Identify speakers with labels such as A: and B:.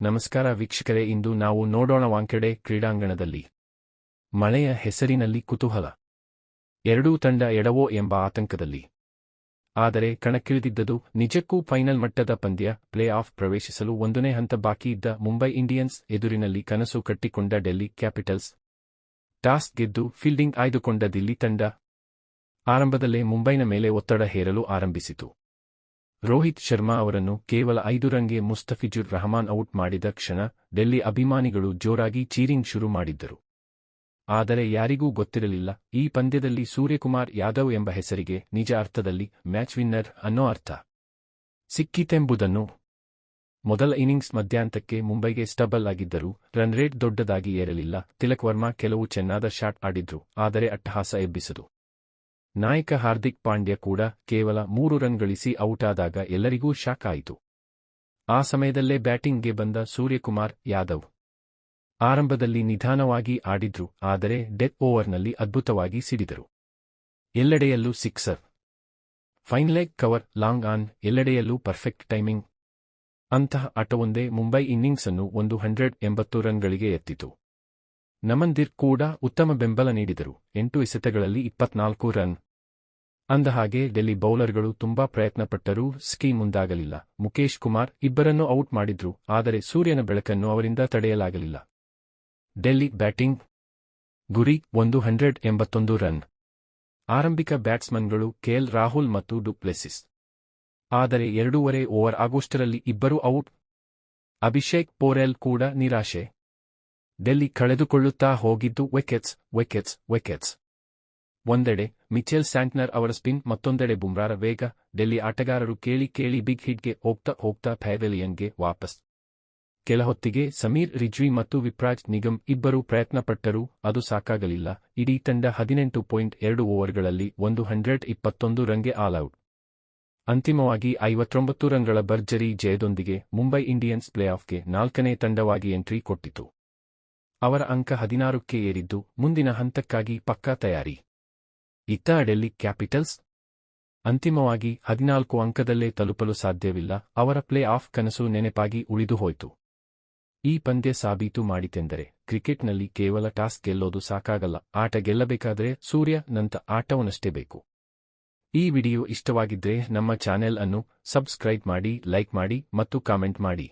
A: ನಮಸ್ಕಾರ ವೀಕ್ಷಕರೇ, ಇಂದು ನಾವು ನೋಡೋಣ ವಾಂಕೆಡೆ ಕ್ರೀಡಾಂಗಣದಲ್ಲಿ. ಮಳೆಯ ಹೆಸರಿನಲ್ಲಿ ಕುತೂಹಲ. ಎರಡೂ ತಂಡ ಎಡವೋ ಎಂಬ ಆತಂಕದಲ್ಲಿ. ಆದರೆ ಕಣಕ್ಕಿಳಿದಿದ್ದದು ನಿಜಕ್ಕೂ ಫೈನಲ್ ಮಟ್ಟದ ಪಂದ್ಯ ಪ್ಲೇ ಆಫ್ ಪ್ರವೇಶಿಸಲು ಒಂದನೇ ಹಂತ ಬಾಕಿ ಇದ್ದ ಮುಂಬೈ ಇಂಡಿಯನ್ಸ್ ಎದುರಿನಲ್ಲಿ ಕನಸು ಕಟ್ಟಿಕೊಂಡ ಡೆಲ್ಲಿ ಕ್ಯಾಪಿಟಲ್ಸ್. ಟಾಸ್ ಗೆದ್ದು ಫೀಲ್ಡಿಂಗ್ ಆಯ್ದುಕೊಂಡ ದಿಲ್ಲಿ ತಂಡ ಆರಂಭದಲ್ಲೇ ಮುಂಬೈನ ಮೇಲೆ ಒತ್ತಡ ಹೇರಲು ಆರಂಭಿಸಿತು. ರೋಹಿತ್ ಶರ್ಮಾ ಅವರನ್ನು ಕೇವಲ ಐದು ರನ್ಗೆ ಮುಸ್ತಫಿಜುರ್ ರಹಮಾನ್ ಔಟ್ ಮಾಡಿದ ಕ್ಷಣ ಡೆಲ್ಲಿ ಅಭಿಮಾನಿಗಳು ಜೋರಾಗಿ ಚೀರಿಂಗ್ ಶುರು ಮಾಡಿದ್ದರು. ಆದರೆ ಯಾರಿಗೂ ಗೊತ್ತಿರಲಿಲ್ಲ, ಈ ಪಂದ್ಯದಲ್ಲಿ ಸೂರ್ಯಕುಮಾರ್ ಯಾದವ್ ಎಂಬ ಹೆಸರಿಗೆ ನಿಜ ಅರ್ಥದಲ್ಲಿ ಮ್ಯಾಚ್ ವಿನ್ನರ್ ಅನ್ನೋ ಅರ್ಥ. ಸಿಕ್ಕಿತೆಂಬುದನ್ನು ಮೊದಲ ಇನ್ನಿಂಗ್ಸ್ ಮಧ್ಯಾಂತಕ್ಕೆ ಮುಂಬೈಗೆ ಸ್ಟಬಲ್ ಆಗಿದ್ದರೂ ರನ್ ರೇಟ್ ದೊಡ್ಡದಾಗಿ ಏರಲಿಲ್ಲ. ತಿಲಕ್ ವರ್ಮಾ ಕೆಲವು ಚೆನ್ನಾದ ಶಾಟ್ ಆಡಿದ್ರು, ಆದರೆ ಅಟ್ಟಹಾಸ ಎಬ್ಬಿಸದು. ನಾಯಕ ಹಾರ್ದಿಕ್ ಪಾಂಡ್ಯ ಕೂಡ ಕೇವಲ ಮೂರು ರನ್ ಗಳಿಸಿ ಔಟ್ ಆದಾಗ ಎಲ್ಲರಿಗೂ ಶಾಕ್ ಆಯಿತು. ಆ ಸಮಯದಲ್ಲೇ ಬ್ಯಾಟಿಂಗ್ಗೆ ಬಂದ ಸೂರ್ಯಕುಮಾರ್ ಯಾದವ್. ಆರಂಭದಲ್ಲಿ ನಿಧಾನವಾಗಿ ಆಡಿದ್ರು, ಆದರೆ ಡೆತ್ ಓವರ್ನಲ್ಲಿ ಅದ್ಭುತವಾಗಿ ಸಿಡಿದರು. ಎಲ್ಲೆಡೆಯಲ್ಲೂ sixer. Fine leg cover, long on, ಎಲ್ಲೆಡೆಯಲ್ಲೂ perfect timing. ಅಂತಹ ಆಟವೊಂದೇ ಮುಂಬೈ ಇನ್ನಿಂಗ್ಸ್ ಅನ್ನು ಒಂದು ಹಂಡ್ರೆಡ್ ಎಂಬತ್ತು ರನ್ಗಳಿಗೆ ಎತ್ತಿತು. ನಮಂದಿರ್ ಕೂಡ ಉತ್ತಮ ಬೆಂಬಲ ನೀಡಿದರು, ಎಂಟು ಎಸೆತಗಳಲ್ಲಿ ಇಪ್ಪತ್ನಾಲ್ಕು ರನ್. ಅಂದಹಾಗೆ, ಡೆಲ್ಲಿ ಬೌಲರ್ಗಳು ತುಂಬಾ ಪ್ರಯತ್ನಪಟ್ಟರೂ ಸ್ಕೀಮ್ ಮುಂದಾಗಲಿಲ್ಲ. ಮುಕೇಶ್ ಕುಮಾರ್ ಇಬ್ಬರನ್ನು ಔಟ್ ಮಾಡಿದ್ರು, ಆದರೆ ಸೂರ್ಯನ ಬೆಳಕನ್ನು ಅವರಿಂದ ತಡೆಯಲಾಗಲಿಲ್ಲ. ಡೆಲ್ಲಿ ಬ್ಯಾಟಿಂಗ್ ಗುರಿ ಒಂದು ಹಂಡ್ರೆಡ್ ಎಂಬತ್ತೊಂದು ರನ್. ಆರಂಭಿಕ ಬ್ಯಾಟ್ಸ್ಮನ್ಗಳು ಕೆಎಲ್ ರಾಹುಲ್ ಮತ್ತು ಡುಪ್ಲೆಸಿಸ್. ಆದರೆ ಎರಡೂವರೆ ಓವರ್ ಆಗೋಷ್ಟರಲ್ಲಿ ಇಬ್ಬರೂ ಔಟ್. ಅಭಿಷೇಕ್ ಪೋರೆಲ್ ಕೂಡ ನಿರಾಶೆ. ಡೆಲ್ಲಿ ಕಳೆದುಕೊಳ್ಳುತ್ತಾ ಹೋಗಿದ್ದು ವಿಕೆಟ್ಸ್ ವಿಕೆಟ್ಸ್ ವಿಕೆಟ್ಸ್ ಒಂದೆಡೆ ಮಿಚೆಲ್ ಸ್ಯಾಂಟ್ನರ್ ಅವರ ಸ್ಪಿನ್, ಮತ್ತೊಂದೆಡೆ ಬುಮ್ರಾರ ವೇಗ, ಡೆಲ್ಲಿ ಆಟಗಾರರು ಕೇಳಿ ಕೇಳಿ ಬಿಗ್ ಹಿಟ್ಗೆ ಹೋಗ್ತಾ ಹೋಗ್ತಾ ಫೈವೆಲಿಯನ್ಗೆ ವಾಪಸ್. ಕೆಲಹೊತ್ತಿಗೆ ಸಮೀರ್, ರಿಜ್ವಿ ಮತ್ತು ವಿಪ್ರಾಜ್ ನಿಗಮ್ ಇಬ್ಬರೂ ಪ್ರಯತ್ನಪಟ್ಟರೂ ಅದು ಸಾಕಾಗಲಿಲ್ಲ. ಇಡೀ ತಂಡ ಹದಿನೆಂಟು ಪಾಯಿಂಟ್ ಎರಡು ಓವರ್ಗಳಲ್ಲಿ ಒಂದು ಹಂಡ್ರೆಡ್ ಇಪ್ಪತ್ತೊಂದು ರನ್ಗೆ ಆಲ್ಔಟ್ ಅಂತಿಮವಾಗಿ ಐವತ್ತೊಂಬತ್ತು ರನ್ಗಳ ಭರ್ಜರಿ ಜಯದೊಂದಿಗೆ ಮುಂಬೈ ಇಂಡಿಯನ್ಸ್ ಪ್ಲೇಆಫ್ಗೆ ನಾಲ್ಕನೇ ತಂಡವಾಗಿ ಎಂಟ್ರಿ ಕೊಟ್ಟಿತು. ಅವರ ಅಂಕ ಹದಿನಾರಕ್ಕೆ ಏರಿದ್ದು, ಮುಂದಿನ ಹಂತಕ್ಕಾಗಿ ಪಕ್ಕಾ ತಯಾರಿ. ಇತ್ತ ಕ್ಯಾಪಿಟಲ್ಸ್? ಅಂತಿಮವಾಗಿ ಹದಿನಾಲ್ಕು ಅಂಕದಲ್ಲೇ ತಲುಪಲು ಸಾಧ್ಯವಿಲ್ಲ, ಅವರ ಪ್ಲೇ ಆಫ್ ಕನಸು ನೆನಪಾಗಿ ಉಳಿದು ಹೋಯಿತು. ಈ ಪಂದ್ಯ ಸಾಬೀತು ಮಾಡಿತೆಂದರೆ ಕ್ರಿಕೆಟ್ನಲ್ಲಿ ಕೇವಲ ಟಾಸ್ ಗೆಲ್ಲೋದು ಸಾಕಾಗಲ್ಲ, ಆಟ ಗೆಲ್ಲಬೇಕಾದರೆ ಸೂರ್ಯ ನಂತ ಆಟವನ್ನಷ್ಟೇ ಬೇಕು. ಈ ವಿಡಿಯೋ ಇಷ್ಟವಾಗಿದ್ದರೆ ನಮ್ಮ ಚಾನೆಲ್ ಅನ್ನು ಸಬ್ಸ್ಕ್ರೈಬ್ ಮಾಡಿ, ಲೈಕ್ ಮಾಡಿ ಮತ್ತು ಕಾಮೆಂಟ್ ಮಾಡಿ.